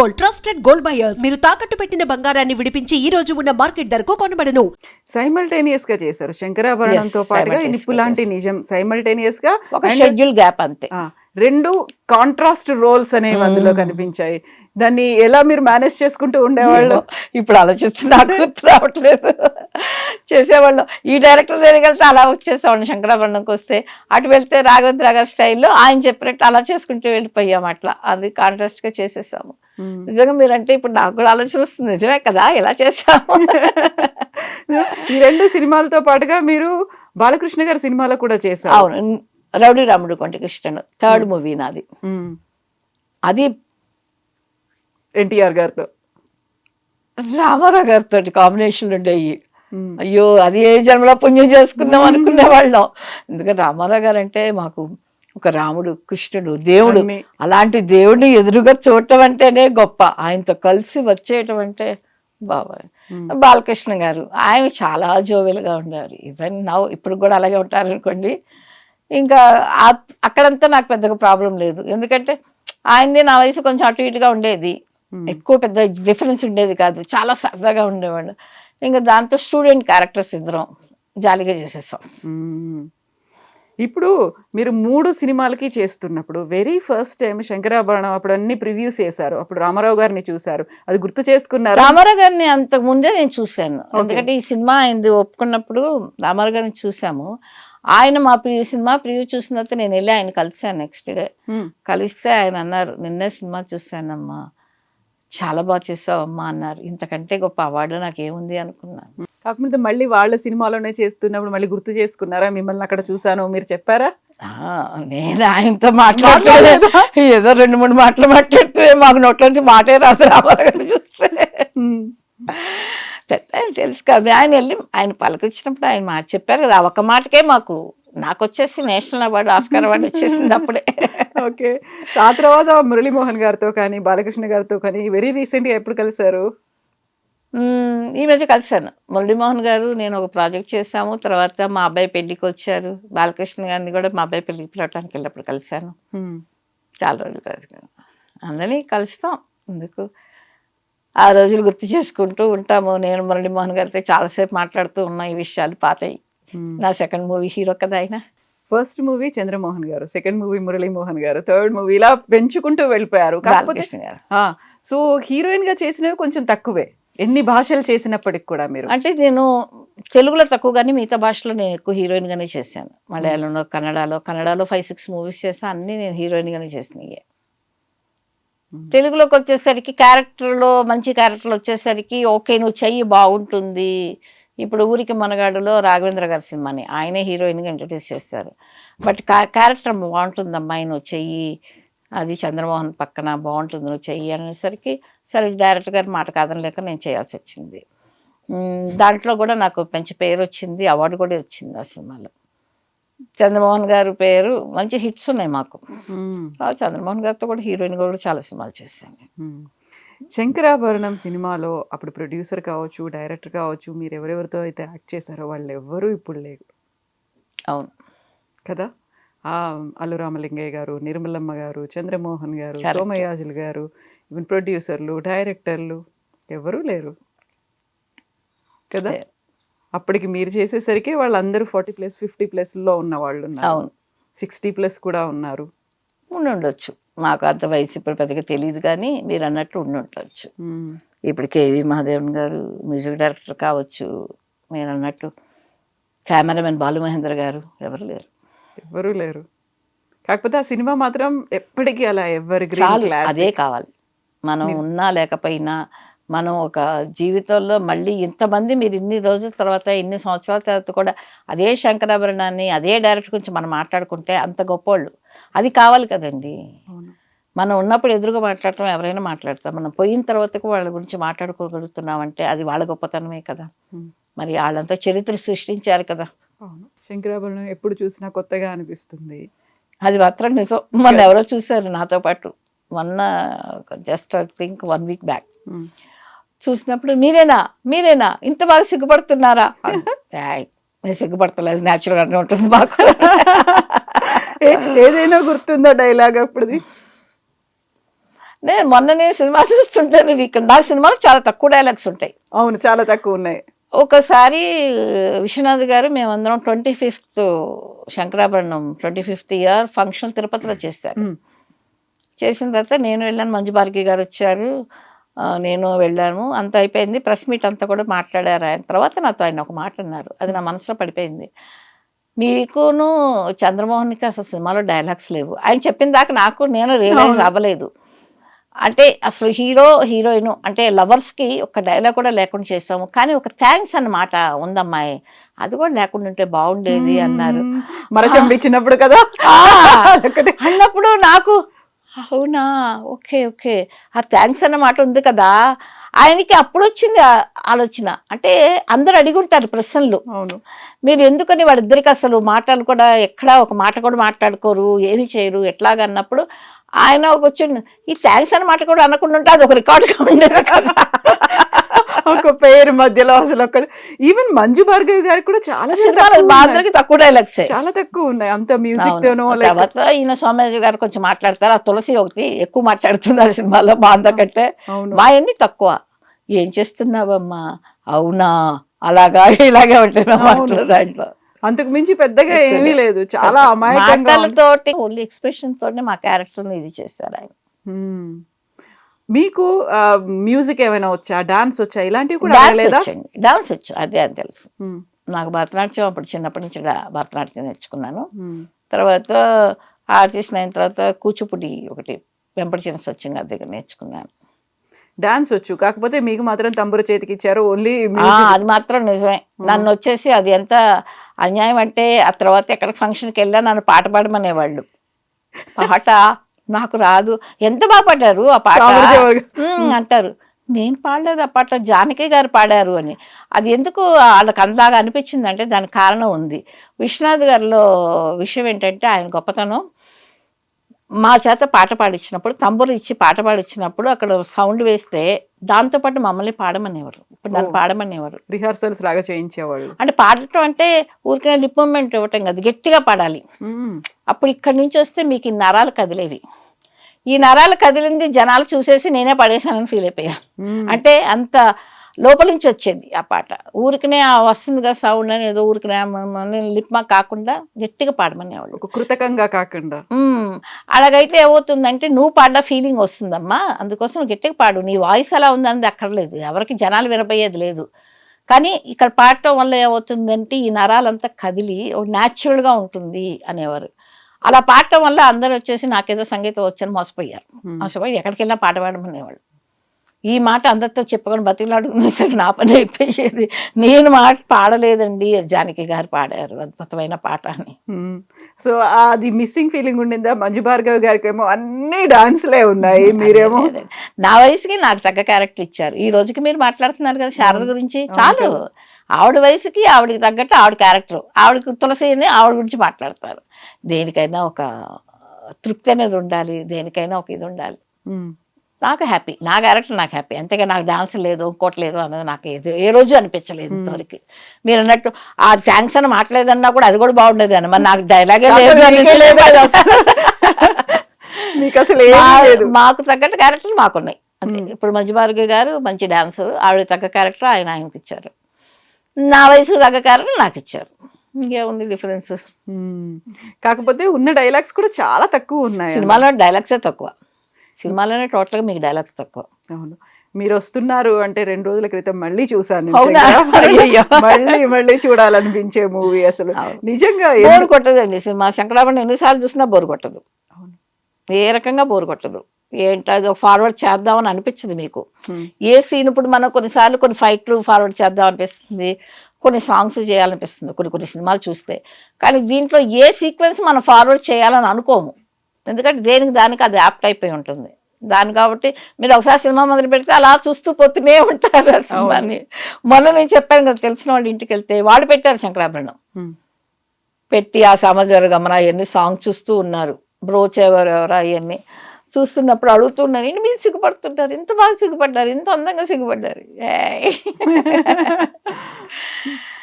Gold trusted gold buyers. మీరు తాకట్టు పెట్టిన బంగారాన్ని విడిపించి ఈ రోజు ఉన్న మార్కెట్ ధరకు కొనబడను. సైమల్టేనియస్గా చేశారు శంకరాభరణంతో పాటుగా నిప్పు లాంటి. నిజం. సైమల్టేనియస్గా ఒక షెడ్యూల్ గ్యాప్ అంతే. రెండు కాంట్రాస్ట్ రోల్స్ అనేవి అందులో. కనిపించాయి. దాన్ని ఎలా మీరు మేనేజ్ చేసుకుంటూ ఉండేవాళ్ళు? ఇప్పుడు ఆలోచిస్తున్నా గుర్తు రావట్లేదు. చేసేవాళ్ళం. ఈ డైరెక్టర్ దగ్గరికి వెళ్తే అలా వచ్చేసేవాళ్ళం శంకరాభరణంకి వస్తే అటు వెళ్తే రాఘవేంద్ర గారి స్టైల్లో ఆయన చెప్పినట్టు అలా చేసుకుంటూ వెళ్ళిపోయాం అట్లా. అది కాంట్రాస్ట్గా చేసేసాము. నిజంగా మీరంటే ఇప్పుడు నాకు కూడా ఆలోచన వస్తుంది. నిజమే కదా ఇలా చేసాము? ఈ రెండు సినిమాలతో పాటుగా మీరు బాలకృష్ణ గారి సినిమాలో కూడా చేశారు. అవును. రౌడీ రాముడు కొంటి కృష్ణన్ థర్డ్ మూవీ నాది. Hmm. అది ఎన్టీఆర్ గారితో. రామారావు గారితో కాంబినేషన్ ఉండేవి Hmm. అయ్యో అది ఏ జన్మలో పుణ్యం చేసుకుందాం అనుకునే వాళ్ళం. ఎందుకంటే రామారావు గారు అంటే మాకు ఒక రాముడు కృష్ణుడు దేవుడు. అలాంటి దేవుడిని ఎదురుగా చూడటం అంటేనే గొప్ప. ఆయనతో కలిసి వచ్చేయటం అంటే బాబాయ్. Hmm. బాలకృష్ణ గారు ఆయన చాలా జోవెల్గా ఉండేవారు. ఈవెన్ నవ్వు ఇప్పుడు కూడా అలాగే ఉంటారు అనుకోండి ఇంకా అక్కడంతా నాకు పెద్దగా ప్రాబ్లం లేదు. ఎందుకంటే ఆయనది నా వయసు కొంచెం అటు ఇటుగా ఉండేది. ఎక్కువ పెద్ద డిఫరెన్స్ ఉండేది కాదు. చాలా సరదాగా ఉండేవాడు. ఇంకా దాంతో స్టూడెంట్ క్యారెక్టర్స్ ఇద్దరం జాలీగా చేసేసాం. ఇప్పుడు మీరు మూడు సినిమాలకి చేస్తున్నప్పుడు వెరీ ఫస్ట్ టైం శంకరాభరణం అప్పుడు అన్ని ప్రివ్యూస్ చేశారు. అప్పుడు రామారావు గారిని చూశారు. అది గుర్తు చేసుకున్నారు? రామారావు గారిని అంతకు ముందే నేను చూశాను. ఎందుకంటే ఈ సినిమా ఆయనది ఒప్పుకున్నప్పుడు రామారావు గారిని చూసాము ఆయన మా ప్రివ్యూ సినిమా ప్రివ్యూ చూసిన తర్వాత నేను వెళ్ళి ఆయన కలిశాను నెక్స్ట్ డే కలిస్తే ఆయన అన్నారు నిన్నే సినిమా చూశానమ్మా. చాలా బాగా చేసావు అమ్మా అన్నారు. ఇంతకంటే గొప్ప అవార్డు నాకేముంది అనుకున్నాను కాకపోతే మళ్ళీ వాళ్ళ సినిమాలోనే చేస్తున్నప్పుడు మళ్ళీ గుర్తు చేసుకున్నారా? మిమ్మల్ని అక్కడ చూసాను మీరు చెప్పారా? నేను ఆయనతో మాట్లాడలేదు. ఏదో రెండు మూడు మాటలు మాట్లాడితే మాకు నోట్లోంచి మాటే రాదు గారిని చూస్తే. పెద్ద ఆయన తెలుసు కదా. ఆయన వెళ్ళి ఆయన పలకరించినప్పుడు ఆయన మాట చెప్పారు కదా. ఆ ఒక్క మాటకే మాకు నాకు వచ్చేసి నేషనల్ అవార్డు ఆస్కార్ అవార్డు వచ్చేసింది అప్పుడే. ఓకే. ఆ తర్వాత మురళీమోహన్ గారితో కానీ బాలకృష్ణ గారితో కానీ వెరీ రీసెంట్గా ఎప్పుడు కలిశారు? ఈ మధ్య కలిశాను. మురళీమోహన్ గారు నేను ఒక ప్రాజెక్ట్ చేశాము. తర్వాత మా అబ్బాయి పెళ్ళికి వచ్చారు. బాలకృష్ణ గారిని కూడా మా అబ్బాయి పెళ్ళికి పిలవటానికి వెళ్ళినప్పుడు కలిశాను. చాలా రోజులు కలిసాను అందరినీ కలుస్తాం. ఎందుకు? ఆ రోజులు గుర్తు చేసుకుంటూ ఉంటాము. నేను మురళీమోహన్ గారితో చాలాసేపు మాట్లాడుతూ ఉన్నా ఈ విషయాలు పాతయి. నా సెకండ్ మూవీ హీరో కదా ఆయన. ఫస్ట్ మూవీ చంద్రమోహన్ గారు సెకండ్ మూవీ మురళీమోహన్ గారు థర్డ్ మూవీ ఇలా పెంచుకుంటూ వెళ్ళిపోయారు. కాకపోతే సో హీరోయిన్గా చేసినవి కొంచెం తక్కువే. ఎన్ని భాషలు చేసినప్పటికి కూడా మీరు? అంటే నేను తెలుగులో తక్కువ కానీ మిగతా భాషలో నేను ఎక్కువ హీరోయిన్ గానే చేశాను. మలయాళంలో కన్నడలో కన్నడలో ఫైవ్ సిక్స్ మూవీస్ చేశాను అన్ని నేను హీరోయిన్ గానే చేసినాయి. తెలుగులోకి వచ్చేసరికి క్యారెక్టర్లో మంచి క్యారెక్టర్లు వచ్చేసరికి ఓకే నువ్వు చెయ్యి బాగుంటుంది. ఇప్పుడు ఊరికి మనగాడులో రాఘవేంద్ర గారి సినిమాని ఆయనే హీరోయిన్గా ఇంట్రడ్యూస్ చేశారు. బట్ క్యారెక్టర్ బాగుంటుంది అమ్మాయి నువ్వు చెయ్యి అది చంద్రమోహన్ పక్కన బాగుంటుంది నువ్వు చెయ్యి అనేసరికి సరే డైరెక్టర్ గారి మాట కాదనలేక నేను చేయాల్సి వచ్చింది. దాంట్లో కూడా నాకు మంచి పేరు వచ్చింది అవార్డు కూడా వచ్చింది ఆ సినిమాలో. చంద్రమోహన్ గారు పేరు మంచి హిట్స్ ఉన్నాయి మాకు. చంద్రమోహన్ గారితో కూడా హీరోయిన్ కూడా చాలా సినిమాలు చేశాను. శంకరాభరణం సినిమాలో అప్పుడు ప్రొడ్యూసర్ కావచ్చు డైరెక్టర్ కావచ్చు మీరు ఎవరెవరితో అయితే యాక్ట్ చేశారో వాళ్ళు ఎవ్వరూ ఇప్పుడు లేరు. అవును. కదా? ఆ అల్లు రామలింగయ్య గారు నిర్మలమ్మ గారు చంద్రమోహన్ గారు. సోమయాజులు గారు ఈవెన్ ప్రొడ్యూసర్లు డైరెక్టర్లు ఎవరూ లేరు. కదా. అప్పటికి మీరు చేసేసరికి వాళ్ళందరూ ఫార్టీ ప్లస్ ఫిఫ్టీ లో ఉన్న వాళ్ళు ఉన్నారు. అవును. సిక్స్టీ ప్లస్ కూడా ఉన్నారు. ఉండి ఉండొచ్చు మాకు అంత వయసు ఇప్పుడు పెద్దగా తెలియదు కానీ మీరు అన్నట్టు ఉండి ఉండొచ్చు మ్మ్. ఇప్పుడు కేవి మహాదేవన్ గారు మ్యూజిక్ డైరెక్టర్ కావచ్చు మీరు అన్నట్టు కెమెరామెన్ బాలు మహేంద్ర గారు ఎవరు లేరు. ఎవరూ లేరు. కాకపోతే ఆ సినిమా మాత్రం ఎప్పటికీ అలా ఎవరి అదే కావాలి. మనం ఉన్నా లేకపోయినా మనం ఒక జీవితంలో మళ్ళీ ఇంతమంది మీరు ఇన్ని రోజుల తర్వాత ఇన్ని సంవత్సరాల తర్వాత కూడా అదే శంకరాభరణాన్ని అదే డైరెక్టర్ గురించి మనం మాట్లాడుకుంటే అంత గొప్పోళ్ళు. అది కావాలి కదండి. మనం ఉన్నప్పుడు ఎదురుగా మాట్లాడటం ఎవరైనా మాట్లాడతాం మనం పోయిన తర్వాత వాళ్ళ గురించి మాట్లాడుకోగలుగుతున్నామంటే అది వాళ్ళ గొప్పతనమే కదా. మరి వాళ్ళంతా చరిత్ర సృష్టించారు కదా. శంకరాభరణం ఎప్పుడు చూసినా కొత్తగా అనిపిస్తుంది. అది మాత్రం నిజం. మొన్న ఎవరో చూశారు నాతో పాటు. మొన్న just think one week back. చూసినప్పుడు మీరేనా? మీరేనా? ఇంత బాగా సిగ్గుపడుతున్నారా? నేను సిగ్గుపడతలేదు. న్యాచురల్గానే ఉంటుంది మాకు. ఏదైనా గుర్తుందా డైలాగ్ అప్పుడుది? నేను మొన్ననే సినిమా చూస్తుంటే నేను ఇక్కడ నాకు సినిమాలు చాలా తక్కువ డైలాగ్స్ ఉంటాయి. అవును చాలా తక్కువ ఉన్నాయి. ఒకసారి విశ్వనాథ్ గారు మేమందరం twenty fifth Sankarabharanam twenty fifth year function తిరుపతిలో చేశారు. ఉమ్. చేసిన తర్వాత నేను వెళ్ళాను. మంజు భార్గవి గారు వచ్చారు. నేను వెళ్ళాను. అంత అయిపోయింది. ప్రెస్ మీట్ అంతా కూడా మాట్లాడారు ఆయన. తర్వాత నాతో ఆయన ఒక మాట అన్నారు. అది నా మనసులో పడిపోయింది. మీకును చంద్రమోహన్కి అసలు సినిమాలో డైలాగ్స్ లేవు. ఆయన చెప్పిన దాకా నాకు నేను రియలైజ్. అవ్వలేదు. అంటే అసలు హీరో హీరోయిన్ అంటే లవర్స్కి ఒక డైలాగ్ కూడా లేకుండా చేసాము కానీ ఒక థ్యాంక్స్ అన్నమాట ఉందమ్మాయి. అది కూడా లేకుండా ఉంటే బాగుండేది అన్నారు. ఇచ్చినప్పుడు కదా. అన్నప్పుడు నాకు అవునా? Okay okay. ఆ థ్యాంక్స్ అన్న మాట ఉంది కదా? ఆయనకి అప్పుడు వచ్చింది ఆలోచన. అంటే అందరు అడిగి ఉంటారు ప్రశ్నలు. అవును. మీరు ఎందుకని వాళ్ళిద్దరికి అసలు మాటలు కూడా ఎక్కడా ఒక మాట కూడా మాట్లాడుకోరు ఏమి చేయరు ఎట్లాగా అన్నప్పుడు ఆయన ఒక వచ్చి ఈ థ్యాంక్స్ అన్న మాట కూడా అనకుండా ఉంటే అది ఒక రికార్డుగా ఉండేది కదా? ఒక పేరు మధ్యలో అసలు ఒక ఈవెన్ మంజు భార్గవి గారికి కూడా చాలా తక్కువ డైలాగ్సే చాలా తక్కువ ఉన్నాయి. అంత మ్యూజిక్. తోనో తర్వాత ఈయన సోమయాజు గారు కొంచెం మాట్లాడతారు. ఆ తులసి ఒకటి ఎక్కువ మాట్లాడుతుంది ఆ సినిమాలో అందకంటే అవును. మా అన్ని తక్కువ. ఏం చేస్తున్నావమ్మా? అవునా? అలాగా ఇలాగే. మాటలు దాంట్లో. అంతకు మించి పెద్దగా ఏమీ లేదు. చాలా అమాయకంగా ఓన్లీ ఎక్స్ప్రెషన్ తోటి మా క్యారెక్టర్ ఇది చేశారు ఆయన. మీకు మ్యూజిక్ ఏమైనా వచ్చా? డాన్స్ వచ్చా? ఇలాంటివి కూడా డాన్స్ వచ్చు. అదే అని తెలుసు. నాకు భరతనాట్యం అప్పుడు చిన్నప్పటి నుంచి భరతనాట్యం నేర్చుకున్నాను. తర్వాత ఆర్టిస్ట్ అయిన తర్వాత కూచిపూడి ఒకటి వెంపటి చిన్న గారి దగ్గర నేర్చుకున్నాను. డాన్స్ వచ్చు. కాకపోతే మీకు మాత్రం తంబుర చేతికి ఇచ్చారు ఓన్లీ అది మాత్రం నిజమే. నన్ను వచ్చేసి అది ఎంత అన్యాయం అంటే ఆ తర్వాత ఎక్కడ ఫంక్షన్కి వెళ్ళా నన్ను పాట పాడమనేవాళ్ళు. పాట నాకు రాదు. ఎంత బాగా పాడారు ఆ పాట? అంటారు. నేను పాడలేదు ఆ పాట జానకి గారు పాడారు అని. అది ఎందుకు వాళ్ళకి అందాగా అనిపించింది అంటే దానికి కారణం ఉంది. విశ్వనాథ్ గారిలో విషయం ఏంటంటే ఆయన గొప్పతనం. మా చేత పాట పాడించినప్పుడు తంబులు ఇచ్చి పాట పాడించినప్పుడు అక్కడ సౌండ్ వేస్తే దాంతోపాటు మమ్మల్ని పాడమనేవారు. ఇప్పుడు నన్ను. పాడమనేవారు. రిహార్సల్స్ లాగా చేయించేవాళ్ళు. అంటే పాడటం అంటే ఊరికే లిప్ మూమెంట్ ఇవ్వటం కాదు. గట్టిగా పాడాలి. అప్పుడు ఇక్కడి నుంచి వస్తే మీకు ఈ నరాలు కదిలేవి. ఈ నరాలు కదిలింది జనాలు చూసేసి నేనే పడేశానని ఫీల్ అయిపోయాను. అంటే అంత లోపల నుంచి వచ్చేది ఆ పాట. ఊరికనే వస్తుంది కదా సౌండ్ అని ఏదో ఊరికనే లిప్ మా కాకుండా గట్టిగా పాడమనేవాళ్ళు. ఒక కృతకంగా కాకుండా. అలాగైతే ఏమవుతుందంటే నువ్వు పాడ్డ ఫీలింగ్ వస్తుందమ్మా. అందుకోసం గట్టిగా పాడు. నీ వాయిస్ ఎలా ఉందన్నది అక్కర్లేదు. ఎవరికి జనాలు వినపోయేది లేదు. కానీ ఇక్కడ పాడటం వల్ల ఏమవుతుందంటే ఈ నరాలంతా కదిలి న్యాచురల్గా ఉంటుంది అనేవారు. అలా పాడటం వల్ల అందరూ వచ్చేసి నాకేదో సంగీతం వచ్చని మోసపోయారు. మోసపోయి ఎక్కడికి వెళ్ళినా పాట పాడమనేవాళ్ళు ఈ మాట అందరితో చెప్పుకొని బతిలాడుకునే సరే నా పని అయిపోయేది నేను మాట పాడలేదండి జానకి గారు పాడారు అద్భుతమైన పాట అని. సో అది మిస్సింగ్ ఫీలింగ్ ఉండిందా మంజు భార్గవి గారికి ఏమో అన్ని డాన్స్లే ఉన్నాయి మీరేమో. నా వయసుకి నాకు తగ్గ క్యారెక్టర్ ఇచ్చారు ఈ రోజుకి మీరు మాట్లాడుతున్నారు కదా శారద గురించి చాలు. ఆవిడ వయసుకి ఆవిడకి తగ్గట్టు ఆవిడ క్యారెక్టర్ ఆవిడకి తులసి అని ఆవిడ గురించి మాట్లాడతారు. దేనికైనా ఒక తృప్తి అనేది ఉండాలి దేనికైనా ఒక ఇది ఉండాలి. నాకు హ్యాపీ నా క్యారెక్టర్ నాకు హ్యాపీ అంతేగా నాకు డాన్స్ లేదు ఇంకోటి లేదు అన్నది నాకు ఏది ఏ రోజు అనిపించలేదు ఇంతవరకు. మీరు అన్నట్టు ఆ థ్యాంక్స్ అని మాట్లాడేదన్నా కూడా అది కూడా బాగుండేది అని మరి నాకు డైలాగే లేదు అసలు. మీకే అసలు. తగ్గట్టు క్యారెక్టర్ మాకున్నాయి. ఇప్పుడు భార్గవి గారు మంచి డాన్స్ ఆవిడ తగ్గ క్యారెక్టర్ ఆయన ఆయనకి ఇచ్చారు నా వయసు తగ్గ క్యారెక్టర్ నాకు ఇచ్చారు. ఇంకేముంది డిఫరెన్స్. కాకపోతే ఉన్న డైలాగ్స్ కూడా చాలా తక్కువ ఉన్నాయి సినిమాలో డైలాగ్సే తక్కువ. సినిమాలోనే టోటల్గా మీకు డైలాగ్స్ తక్కువ. అవును. మీరు వస్తున్నారు అంటే రెండు రోజుల క్రితం మళ్ళీ చూసాను. మళ్ళీ మళ్ళీ చూడాలనిపించే మూవీ అసలు. నిజంగా బోర్ కొట్టదండి సినిమా. శంకరాభరణం ఎన్నిసార్లు చూసినా బోర్ కొట్టదు. అవును. ఏ రకంగా బోర్ కొట్టదు. ఏంటో అది ఫార్వర్డ్ చేద్దామని అనిపించదు మీకు. ఏ సీన్ ఇప్పుడు మనం కొన్నిసార్లు కొన్ని ఫైట్లు ఫార్వర్డ్ చేద్దాం అనిపిస్తుంది కొన్ని సాంగ్స్ చేయాలనిపిస్తుంది కొన్ని కొన్ని సినిమాలు చూస్తే. కానీ దీంట్లో ఏ సీక్వెన్స్ మనం ఫార్వర్డ్ చేయాలని అనుకోము. ఎందుకంటే దేనికి దానికి అది యాప్ట్ అయిపోయి ఉంటుంది. దాని కాబట్టి మీరు ఒకసారి సినిమా మొదలు పెడితే అలా చూస్తూ పోతూనే ఉంటారు ఆ సినిమాని. మొన్న నేను చెప్పాను కదా తెలిసిన వాళ్ళ ఇంటికి వెళ్తే వాళ్ళు పెట్టారు శంకరాభరణం. పెట్టి ఆ సమాజ గమన అవన్నీ సాంగ్ చూస్తూ ఉన్నారు. బ్రోచ్ ఎవరు ఎవరు అవన్నీ చూస్తున్నప్పుడు అడుగుతున్నారు ఏంటి మీరు సిగ్గుపడుతుంటారు? ఇంత బాగా సిగ్గుపడ్డారు? ఇంత అందంగా సిగ్గుపడ్డారు?